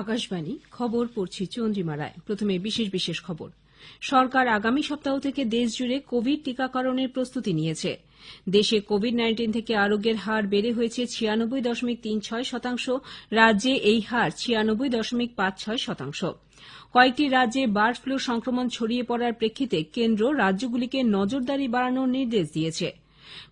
আকাশবাণী, খবর পড়ছি চন্দ্রিমা রায়। প্রথমে বিশেষ বিশেষ খবর। সরকার আগামী সপ্তাহ থেকে দেশজুড়ে কোভিড টিকাকরণের প্রস্তুতি নিয়েছে। দেশে কোভিড নাইন্টিন থেকে আরোগ্যের হার বেড়ে হয়েছে ছিয়ানব্বই দশমিক তিন ছয় শতাংশ, রাজ্যে এই হার ছিয়ানব্বই দশমিক পাঁচ ছয় শতাংশ। কয়েকটি রাজ্যে বার্ড ফ্লু সংক্রমণ ছড়িয়ে পড়ার প্রেক্ষিতে কেন্দ্র রাজ্যগুলিকে নজরদারি বাড়ানোর নির্দেশ দিয়েছে।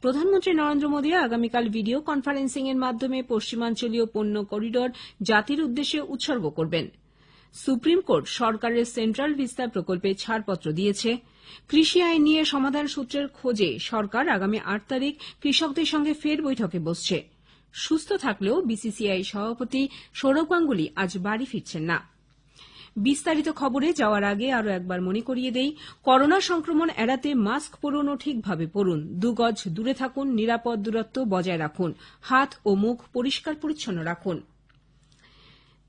প্রধানমন্ত্রী নরেন্দ্র মোদী আগামীকাল ভিডিও কনফারেন্সিং এর মাধ্যমে পশ্চিমাঞ্চলীয় পণ্য করিডর জাতির উদ্দেশ্যে উৎসর্গ করবেন। সুপ্রিম কোর্ট সরকারের সেন্ট্রাল ভিস্তা প্রকল্পে ছাড়পত্র দিয়েছে। কৃষি আইন নিয়ে সমাধান সূত্রের খোঁজে সরকার আগামী আট তারিখ কৃষকদের সঙ্গে ফের বৈঠকে বসছে। সুস্থ থাকলেও বিসিসিআই সভাপতি সৌরভ গাঙ্গুলি আজ বাড়ি ফিরছেন না। বিস্তারিত খবরে যাওয়ার আগে আরও একবার মনে করিয়ে দেই, করোনা সংক্রমণ এড়াতে মাস্ক পরুন ও ঠিকভাবে পরুন। দুগজ দূরে থাকুন, নিরাপদ দূরত্ব বজায় রাখুন। হাত ও মুখ পরিষ্কার পরিচ্ছন্ন রাখুন।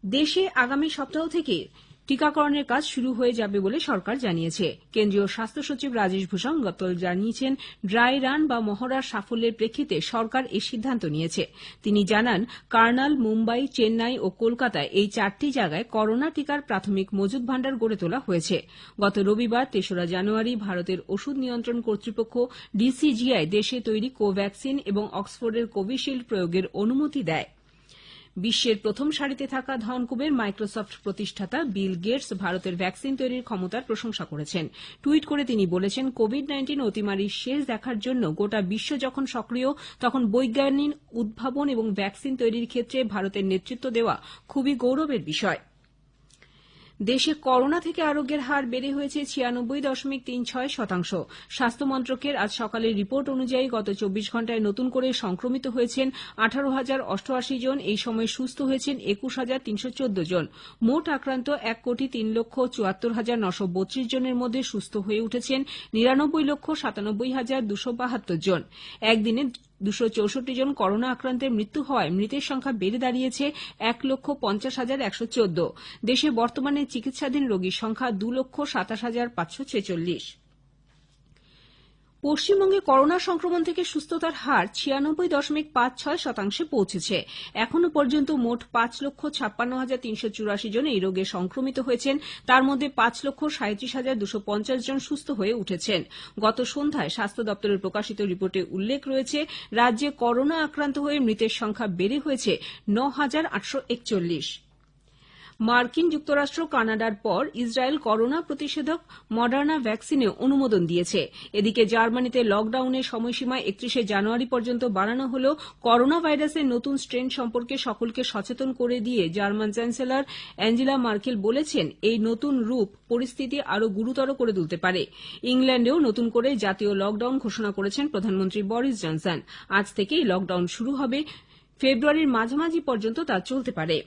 দেশে আগামী সপ্তাহ থেকে টিকাকরণের কাজ শুরু হয়ে যাবে বলে সরকার জানিয়েছে। কেন্দ্রীয় স্বাস্থ্য সচিব রাজেশ ভূষণ গতকাল জানিয়েছেন, ড্রাই রান বা মহড়ার সাফল্যের প্রেক্ষিতে সরকার এই সিদ্ধান্ত নিয়েছে। তিনি জানান, কার্নাল, মুম্বাই, চেন্নাই ও কলকাতায় এই চারটি জায়গায় করোনা টিকার প্রাথমিক মজুত ভাণ্ডার গড়ে তোলা হয়েছে। গত রবিবার, তেসরা জানুয়ারি, ভারতের ওষুধ নিয়ন্ত্রণ কর্তৃপক্ষ ডিসিজিআই দেশে তৈরি কোভ্যাক্সিন এবং অক্সফোর্ডের কোভিশিল্ড প্রয়োগের অনুমতি দেয়। বিশ্বের প্রথম সারিতে থাকা ধনকুবের মাইক্রোসফট প্রতিষ্ঠাতা বিল গেটস ভারতের ভ্যাকসিন তৈরির ক্ষমতার প্রশংসা করেছেন। টুইট করে তিনি বলেছেন কোভিড নাইন্টিন অতিমারির শেষ দেখার জন্য গোটা বিশ্ব যখন সক্রিয়, তখন বৈজ্ঞানিক উদ্ভাবন এবং ভ্যাকসিন তৈরির ক্ষেত্রে ভারতের নেতৃত্ব দেওয়া খুবই গৌরবের বিষয়। দেশে করোনা থেকে আরোগ্যের হার বেড়ে হয়েছে ছিয়ানব্বই দশমিক তিন ছয় শতাংশ। স্বাস্থ্য মন্ত্রকের আজ সকালের রিপোর্ট অনুযায়ী গত চব্বিশ ঘণ্টায় নতুন করে সংক্রমিত হয়েছেন আঠারো হাজার অষ্টআশি জন, এই সময় সুস্থ হয়েছেন একুশ হাজার তিনশো চোদ্দ জন। মোট আক্রান্ত এক কোটি তিন লক্ষ চুয়াত্তর হাজার নশো বত্রিশ জনের মধ্যে সুস্থ হয়ে উঠেছেন নিরানব্বই লক্ষ সাতানব্বই হাজার দুশো বাহাত্তর জন। একদিনে দুশো চৌষট্টি জন করোনা আক্রান্তের মৃত্যু হওয়ায় মৃতের সংখ্যা বেড়ে দাঁড়িয়েছে এক লক্ষ পঞ্চাশ হাজার একশো চোদ্দ। দেশে বর্তমানে চিকিৎসাধীন রোগীর সংখ্যা দু লক্ষ সাতাশ হাজার পাঁচশো ছেচল্লিশ। পশ্চিমবঙ্গে করোনা সংক্রমণ থেকে সুস্থতার হার ছিয়ানব্বই দশমিক পাঁচ ছয় শতাংশে পৌঁছেছে। এখনও পর্যন্ত মোট পাঁচ লক্ষ ছাপ্পান্ন হাজার তিনশো চুরাশি জন এই রোগে সংক্রমিত হয়েছেন। তার মধ্যে পাঁচ লক্ষ সাঁত্রিশ হাজার দুশো পঞ্চাশ জন সুস্থ হয়ে উঠেছেন। গত সন্ধ্যায় স্বাস্থ্য দপ্তরের প্রকাশিত রিপোর্টে উল্লেখ রয়েছে, রাজ্যে করোনা আক্রান্ত হয়ে মৃতের সংখ্যা বেড়ে হয়েছে ন হাজার আটশো একচল্লিশ। মার্কিন যুক্তরাষ্ট্র, কানাডার পর ইসরায়েল করোনা প্রতিষেধক মডার্না ভ্যাকসিনে অনুমোদন দিয়েছে। এদিকে জার্মানিতে লকডাউনের সময়সীমা একত্রিশে জানুয়ারি পর্যন্ত বাড়ানো হলেও করোনা ভাইরাসের নতুন স্ট্রেন সম্পর্কে সকলকে সচেতন করে দিয়ে জার্মান চ্যান্সেলর অ্যাঞ্জেলা মার্কেল বলেছেন, এই নতুন রূপ পরিস্থিতি আরও গুরুতর করে তুলতে পারে। ইংল্যান্ডেও নতুন করে জাতীয় লকডাউন ঘোষণা করেছেন প্রধানমন্ত্রী বরিস জনসন। আজ থেকে এই লকডাউন শুরু হবে। ফেব্রুয়ারির মাঝামাঝি পর্যন্ত তা চলতে পারে।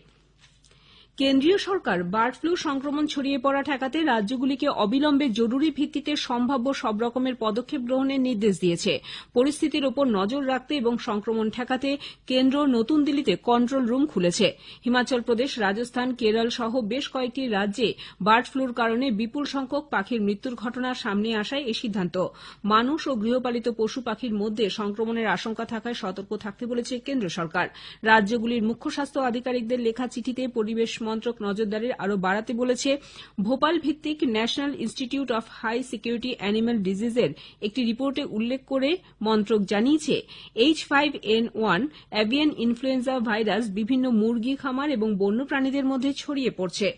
কেন্দ্রীয় সরকার বার্ড ফ্লু সংক্রমণ ছড়িয়ে পড়া ঠেকাতে রাজ্যগুলিকে অবিলম্বে জরুরি ভিত্তিতে সম্ভাব্য সব রকমের পদক্ষেপ গ্রহণের নির্দেশ দিয়েছে। পরিস্থিতির ওপর নজর রাখতে এবং সংক্রমণ ঠেকাতে কেন্দ্র নতুন দিল্লিতে কন্ট্রোল রুম খুলেছে। হিমাচল প্রদেশ, রাজস্থান, কেরল সহ বেশ কয়েকটি রাজ্যে বার্ড ফ্লুর কারণে বিপুল সংখ্যক পাখির মৃত্যুর ঘটনা সামনে আসায় এই সিদ্ধান্ত। মানুষ ও গৃহপালিত পশু পাখির মধ্যে সংক্রমণের আশঙ্কা থাকায় সতর্ক থাকতে বলেছে কেন্দ্র সরকার। রাজ্যগুলির মুখ্য স্বাস্থ্য আধিকারিকদের লেখা চিঠিতে পরিবেশ মন্ত্রক নজরদারি আরও বাড়াতে বলেছে, ভোপাল ভিত্তিক National Institute of High Security Animal ডিজিজের একটি রিপোর্টে উল্লেখ করে মন্ত্রক জানিয়েছে H five N one avian influenza virus বিভিন্ন মুরগি, খামার এবং বন্যপ্রাণীদের মধ্যে ছড়িয়ে পড়ছে।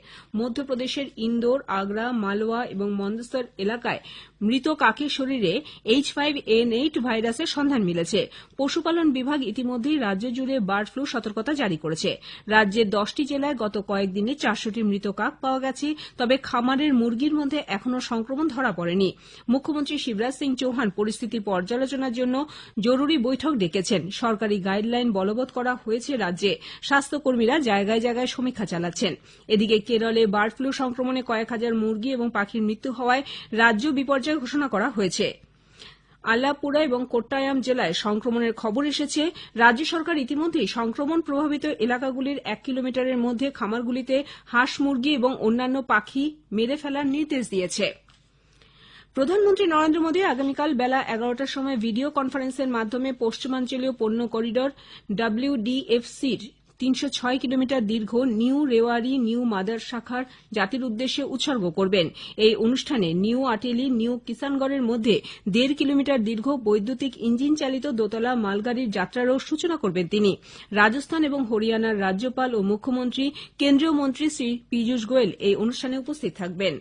মধ্যপ্রদেশের ইন্দোর, আগ্রা, মালওয়া এবং মন্দসর এলাকায় মৃত কাকের শরীরে এইচ ফাইভ এন এইট ভাইরাসের সন্ধান মিলেছে। পশুপালন বিভাগ ইতিমধ্যেই রাজ্য জুড়ে বার্ড ফ্লু সতর্কতা জারি করেছে। রাজ্যের দশটি জেলায় গত কয়েকদিনে চারশোটি মৃত কাক পাওয়া গেছে, তবে খামারের মুরগির মধ্যে এখনও সংক্রমণ ধরা পড়েনি। মুখ্যমন্ত্রী শিবরাজ সিং চৌহান পরিস্থিতি পর্যালোচনার জন্য জরুরি বৈঠক ডেকেছেন। সরকারি গাইডলাইন বলবৎ করা হয়েছে রাজ্যে। স্বাস্থ্যকর্মীরা জায়গায় জায়গায় সমীক্ষা চালাচ্ছেন। এদিকে কেরলে বার্ড ফ্লু সংক্রমণে কয়েক হাজার মুরগি এবং পাখির মৃত্যু হওয়ায় রাজ্য বিপর্যয় ঘোষণা করা হয়েছে। আল্লাপুরা এবং কোট্টায়াম জেলায় সংক্রমণের খবর এসেছে। রাজ্য সরকার ইতিমধ্যেই সংক্রমণ প্রভাবিত এলাকাগুলির এক কিলোমিটারের মধ্যে খামারগুলিতে হাঁস, মুরগি এবং অন্যান্য পাখি মেরে ফেলার নির্দেশ দিয়েছে। প্রধানমন্ত্রী নরেন্দ্র মোদী আগামীকাল বেলা এগারোটার সময় ভিডিও কনফারেন্সের মাধ্যমে পশ্চিমাঞ্চলীয় পণ্য করিডর ডব্লিউডিএফসির তিনশো ছয় কিলোমিটার দীর্ঘ নিউ রেওয়ারি নিউ মাদার শাখার জাতির উদ্দেশ্যে উৎসর্গ করবেন। এই অনুষ্ঠানে নিউ আটেলি, নিউ কিষানগড়ের মধ্যে দেড় কিলোমিটার দীর্ঘ বৈদ্যুতিক ইঞ্জিন চালিত দোতলা মালগাড়ির যাত্রারও সূচনা করবেন তিনি। রাজস্থান এবং হরিয়ানার রাজ্যপাল ও মুখ্যমন্ত্রী, কেন্দ্রীয় মন্ত্রী শ্রী পীযূষ গোয়েল এই অনুষ্ঠানে উপস্থিত থাকবেন।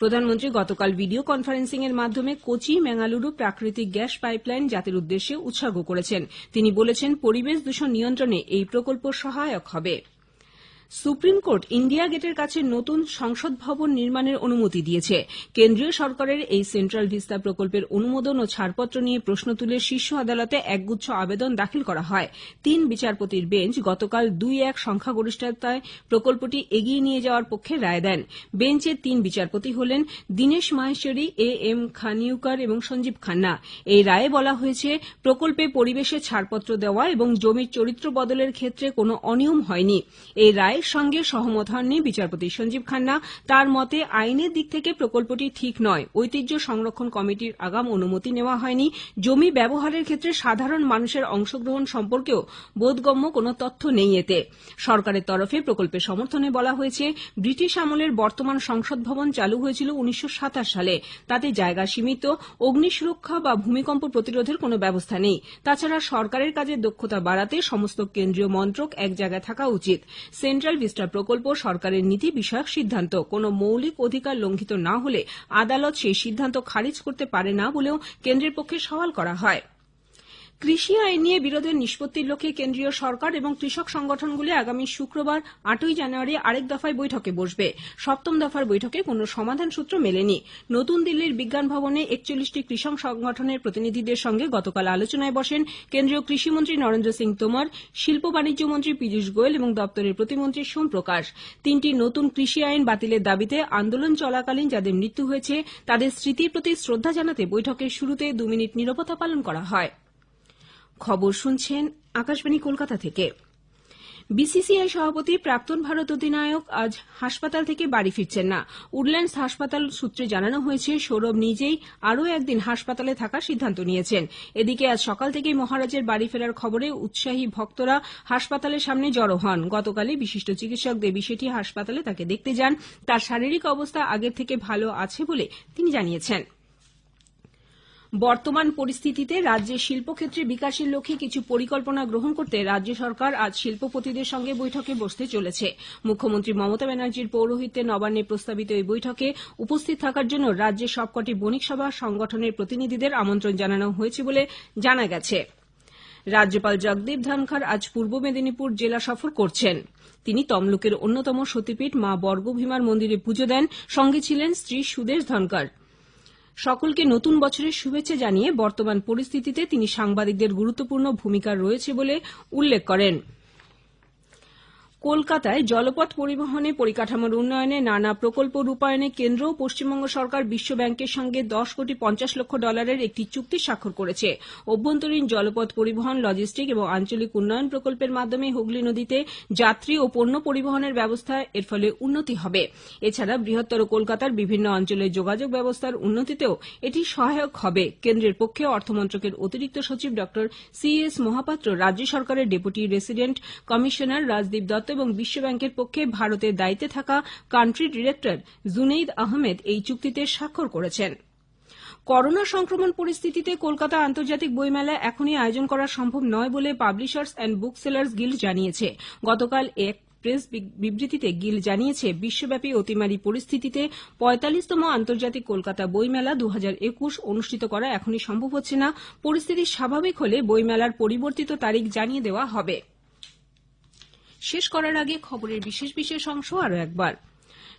প্রধানমন্ত্রী গতকাল ভিডিও কনফারেন্সিং এর মাধ্যমে কোচি মেঙ্গালুরু প্রাকৃতিক গ্যাস পাইপলাইন জাতির উদ্দেশ্যে উৎসর্গ করেছেন। তিনি বলেছেন, পরিবেশ দূষণ নিয়ন্ত্রণে এই প্রকল্প সহায়ক হবে। সুপ্রিম কোর্ট ইন্ডিয়া গেটের কাছে নতুন সংসদ ভবন নির্মাণের অনুমতি দিয়েছে। কেন্দ্রীয় সরকারের এই সেন্ট্রাল ভিস্তা প্রকল্পের অনুমোদন ও ছাড়পত্র নিয়ে প্রশ্ন তুলে শীর্ষ আদালতে একগুচ্ছ আবেদন দাখিল করা হয়। তিন বিচারপতির বেঞ্চ গতকাল দুই এক সংখ্যাগরিষ্ঠতায় প্রকল্পটি এগিয়ে নিয়ে যাওয়ার পক্ষে রায় দেন। বেঞ্চের তিন বিচারপতি হলেন দীনেশ মাহেশ্বরী, এ এম খানিউকার এবং সঞ্জীব খান্না। এই রায়ে বলা হয়েছে, প্রকল্পে পরিবেশে ছাড়পত্র দেওয়া এবং জমির চরিত্র বদলের ক্ষেত্রে কোনো অনিয়ম হয়নি। এই রায় রায়ের সঙ্গে সহমত হননি বিচারপতি সঞ্জীব খান্না। তার মতে, আইনের দিক থেকে প্রকল্পটি ঠিক নয়। ঐতিহ্য সংরক্ষণ কমিটির আগাম অনুমতি নেওয়া হয়নি। জমি ব্যবহারের ক্ষেত্রে সাধারণ মানুষের অংশগ্রহণ সম্পর্কেও বোধগম্য কোনো তথ্য নেই এতে। সরকারের তরফে প্রকল্পের সমর্থনে বলা হয়েছে, ব্রিটিশ আমলের বর্তমান সংসদ ভবন চালু হয়েছিল উনিশশো সাতাশ সালে। তাতে জায়গা সীমিত অগ্নি সুরক্ষা বা ভূমিকম্প প্রতিরোধের কোনো ব্যবস্থা নেই। তাছাড়া সরকারের কাজে দক্ষতা বাড়াতে সমস্ত কেন্দ্রীয় মন্ত্রক এক জায়গায় থাকা উচিত। সেন্ট্রাল সেন্ট্রাল ভিস্টা প্রকল্প সরকারের নীতি বিষয়ক সিদ্ধান্ত। কোনো মৌলিক অধিকার লঙ্ঘিত না হলে আদালত সেই সিদ্ধান্ত খারিজ করতে পারে না বলেও কেন্দ্রের পক্ষে সওয়াল করা হয়। কৃষি আইন নিয়ে বিরোধের নিষ্পত্তির লক্ষ্যে কেন্দ্রীয় সরকার এবং কৃষক সংগঠনগুলি আগামী শুক্রবার আটই জানুয়ারি আরেক দফায় বৈঠকে বসবে। সপ্তম দফার বৈঠকে কোনো সমাধান সূত্র মেলেনি। নতুন দিল্লির বিজ্ঞান ভবনে একচল্লিশটি কৃষক সংগঠনের প্রতিনিধিদের সঙ্গে গতকাল আলোচনায় বসেন কেন্দ্রীয় কৃষিমন্ত্রী নরেন্দ্র সিং তোমর, শিল্প বাণিজ্য মন্ত্রী পীযূষ গোয়েল এবং দপ্তরের প্রতিমন্ত্রী সোম প্রকাশ। তিনটি নতুন কৃষি আইন বাতিলের দাবিতে আন্দোলন চলাকালীন যাদের মৃত্যু হয়েছে, তাদের স্মৃতির প্রতি শ্রদ্ধা জানাতে বৈঠকের শুরুতে দু মিনিট নীরবতা পালন করা হয়। খবর শুনছেন আকাশবাণী কলকাতা থেকে। বিসিসিআই সভাপতি প্রাক্তন ভারত অধিনায়ক আজ হাসপাতাল থেকে বাড়ি ফিরছেন না। উডল্যান্ডস হাসপাতাল সূত্রে জানানো হয়েছে, সৌরভ নিজেই আরও একদিন হাসপাতালে থাকার সিদ্ধান্ত নিয়েছেন। এদিকে আজ সকাল থেকেই মহারাজের বাড়ি ফেরার খবরে উৎসাহী ভক্তরা হাসপাতালের সামনে জড়ো হন। গতকালই বিশিষ্ট চিকিৎসক দেবী শেঠি হাসপাতালে তাকে দেখতে যান। তার শারীরিক অবস্থা আগের থেকে ভালো আছে বলে তিনি জানিয়েছেন। বর্তমান পরিস্থিতিতে রাজ্যের শিল্পক্ষেত্রে বিকাশের লক্ষ্যে কিছু পরিকল্পনা গ্রহণ করতে রাজ্য সরকার আজ শিল্পপতিদের সঙ্গে বৈঠকে বসতে চলেছে। মুখ্যমন্ত্রী মমতা ব্যানার্জির পৌরোহিত্যে নবান্নে প্রস্তাবিত এই বৈঠকে উপস্থিত থাকার জন্য রাজ্যের সবকটি বণিক সভা সংগঠনের প্রতিনিধিদের আমন্ত্রণ জানানো হয়েছে বলে জানা গেছে। রাজ্যপাল জগদীপ ধনখড় আজ পূর্ব মেদিনীপুর জেলা সফর করছেন। তিনি তমলুকের অন্যতম সতীপীঠ মা বর্গভীমার মন্দিরে পুজো দেন। সঙ্গে ছিলেন স্ত্রী সুদেশ ধনখড়। সকলকে নতুন বছরের শুভেচ্ছা জানিয়ে বর্তমান পরিস্থিতিতে তিনি সাংবাদিকদের গুরুত্বপূর্ণ ভূমিকা রয়েছে বলে উল্লেখ করেন। কলকাতায় জলপথ পরিবহনে পরিকাঠামোর উন্নয়নে নানা প্রকল্প রূপায়ণে কেন্দ্র ও পশ্চিমবঙ্গ সরকার বিশ্ব ব্যাংকের সঙ্গে দশ কোটি পঞ্চাশ লক্ষ ডলারের একটি চুক্তি স্বাক্ষর করেছে। অভ্যন্তরীণ জলপথ পরিবহন, লজিস্টিক এবং আঞ্চলিক উন্নয়ন প্রকল্পের মাধ্যমে হুগলি নদীতে যাত্রী ও পণ্য পরিবহনের ব্যবস্থা এর ফলে উন্নতি হবে। এছাড়া বৃহত্তর কলকাতার বিভিন্ন অঞ্চলের যোগাযোগ ব্যবস্থার উন্নতিতেও এটি সহায়ক হবে। কেন্দ্রের পক্ষে অর্থমন্ত্রকের অতিরিক্ত সচিব ড সি এস মহাপাত্র, রাজ্য সরকারের deputy resident commissioner Rajdeep Dutta এবং বিশ্বব্যাংকের পক্ষে ভারতের দায়িত্বে থাকা কান্ট্রি ডিরেক্টর জুনেইদ আহমেদ এই চুক্তিতে স্বাক্ষর করেছেন। করোনা সংক্রমণ পরিস্থিতিতে কলকাতা আন্তর্জাতিক বইমেলা এখনই আয়োজন করা সম্ভব নয় বলে publishers and book sellers guild জানিয়েছে। গতকাল এক প্রেস বিবৃতিতে গিল জানিয়েছে, বিশ্বব্যাপী অতিমারি পরিস্থিতিতে পঁয়তাল্লিশতম আন্তর্জাতিক কলকাতা বইমেলা দু হাজার একুশ অনুষ্ঠিত করা এখনই সম্ভব হচ্ছে না। পরিস্থিতি স্বাভাবিক হলে বইমেলার পরিবর্তিত তারিখ জানিয়ে দেওয়া হবে। শেষ করার আগে খবরের বিশেষ বিশেষ অংশ আরও একবার।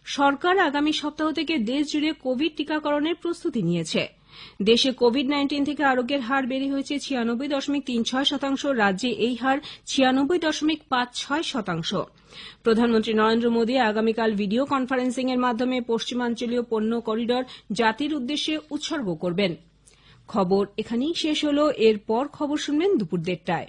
সরকার আগামী সপ্তাহ থেকে দেশ জুড়ে কোভিড টিকাকরণের প্রস্তুতি নিয়েছে। দেশে কোভিড নাইন্টিন থেকে আরোগ্যের হার বেড়ে হয়েছে ছিয়ানব্বই দশমিক তিন ছয় শতাংশ, রাজ্যে এই হার ছিয়ানব্বই দশমিক পাঁচ ছয় শতাংশ। প্রধানমন্ত্রী নরেন্দ্র মোদী আগামীকাল ভিডিও কনফারেন্সিং এর মাধ্যমে পশ্চিমাঞ্চলীয় পণ্য করিডর জাতির উদ্দেশ্যে উৎসর্গ করবেন। খবর এখানেই শেষ হল। এরপর খবর শুনবেন দুপুর দেড়টায়।